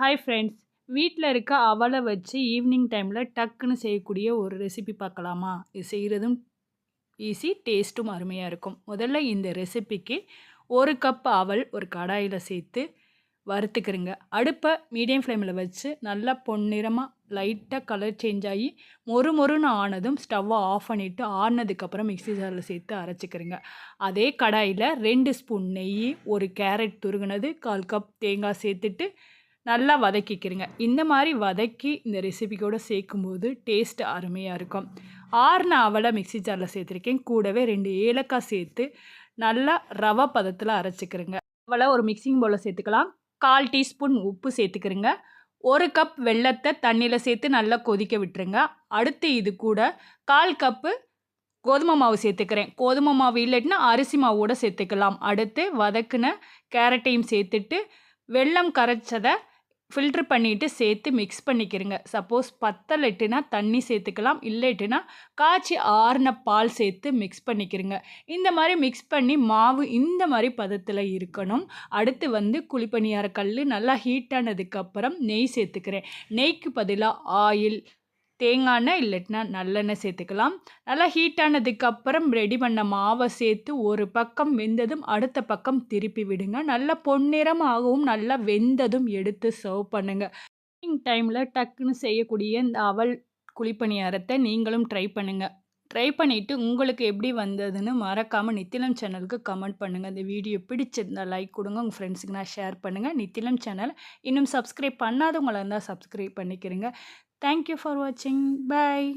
Hi friends வீட்டில் இருக்க அவலை வச்சு ஈவினிங் டைமில் டக்குன்னு செய்யக்கூடிய ஒரு ரெசிபி பார்க்கலாமா? இது செய்கிறதும் ஈஸி டேஸ்ட்டும் அருமையாக இருக்கும். முதல்ல இந்த ரெசிபிக்கு ஒரு கப் அவல் ஒரு கடாயில் சேர்த்து வறுத்துக்கிறங்க. அடுப்பை மீடியம் ஃப்ளேமில் வச்சு நல்லா பொன்னிறமாக லைட்டாக கலர் சேஞ்ச் ஆகி மொறு மொறுன்னு ஆனதும் ஸ்டவ்வை ஆஃப் பண்ணிவிட்டு ஆறுனதுக்கப்புறம் மிக்ஸி ஜாரில் சேர்த்து அரைச்சிக்கிறங்க. அதே கடாயில் ரெண்டு ஸ்பூன் நெய் ஒரு கேரட் துருகுனது கால் கப் தேங்காய் சேர்த்துட்டு நல்லா வதக்கிக்கிறீங்க. இந்த மாதிரி வதக்கி இந்த ரெசிபி கூட சேர்க்கும்போது டேஸ்ட் அருமையாக இருக்கும். ஆறுன அவலை மிக்ஸி ஜாரில் சேர்த்துருக்கேன். கூடவே ரெண்டு ஏலக்காய் சேர்த்து நல்லா ரவை பதத்தில் அரைச்சிக்கிறேங்க. அவளை ஒரு மிக்சிங் பவுலில் சேர்த்துக்கலாம். கால் டீஸ்பூன் உப்பு சேர்த்துக்கிறேங்க. ஒரு கப் வெள்ளத்தை தண்ணியில் சேர்த்து நல்லா கொதிக்க விட்டுருங்க. அடுத்து இது கூட கால் கப்பு கோதுமை மாவு சேர்த்துக்கிறேன். கோதுமை மாவு இல்லைன்னா அரிசி மாவோட சேர்த்துக்கலாம். அடுத்து வதக்குன கேரட்டையும் சேர்த்துட்டு வெள்ளம் கரைச்சதை ஃபில்ட்ரு பண்ணிவிட்டு சேர்த்து மிக்ஸ் பண்ணிக்கிறங்க. சப்போஸ் பத்தலைட்டுனா தண்ணி சேர்த்துக்கலாம் இல்லைட்டுனா காய்ச்சி ஆறின பால் சேர்த்து மிக்ஸ் பண்ணிக்கிறங்க. இந்த மாதிரி மிக்ஸ் பண்ணி மாவு இந்த மாதிரி பதத்தில் இருக்கணும். அடுத்து வந்து குழிப்பணியார கல் நல்லா ஹீட் ஆனதுக்கப்புறம் நெய் சேர்த்துக்கிறேன். நெய்க்கு பதிலாக ஆயில் தேங்காய் எண்ணெய் இல்லட்டினா நல்லெண்ணெய் சேர்த்துக்கலாம். நல்லா ஹீட் ஆனதுக்கப்புறம் ரெடி பண்ண மாவை சேர்த்து ஒரு பக்கம் வெந்ததும் அடுத்த பக்கம் திருப்பி விடுங்க. நல்லா பொன்னிறமாகவும் நல்லா வெந்ததும் எடுத்து சர்வ் பண்ணுங்கள் டைமில் டக்குன்னு செய்யக்கூடிய இந்த அவல் குழிப்பணியாரத்தை நீங்களும் ட்ரை பண்ணுங்கள் ட்ரை பண்ணிவிட்டு உங்களுக்கு எப்படி வந்ததுன்னு மறக்காமல் நித்திலம் சேனலுக்கு கமெண்ட் பண்ணுங்கள் இந்த வீடியோ பிடிச்சிருந்தால் லைக் கொடுங்க. உங்கள் ஃப்ரெண்ட்ஸுக்கு நான் ஷேர் பண்ணுங்கள் நித்திலம் சேனல் இன்னும் சப்ஸ்கிரைப் பண்ணாதவங்களாக இருந்தால் சப்ஸ்கிரைப் பண்ணிக்கிறேங்க. தேங்க்யூ ஃபார் வாட்சிங் பாய்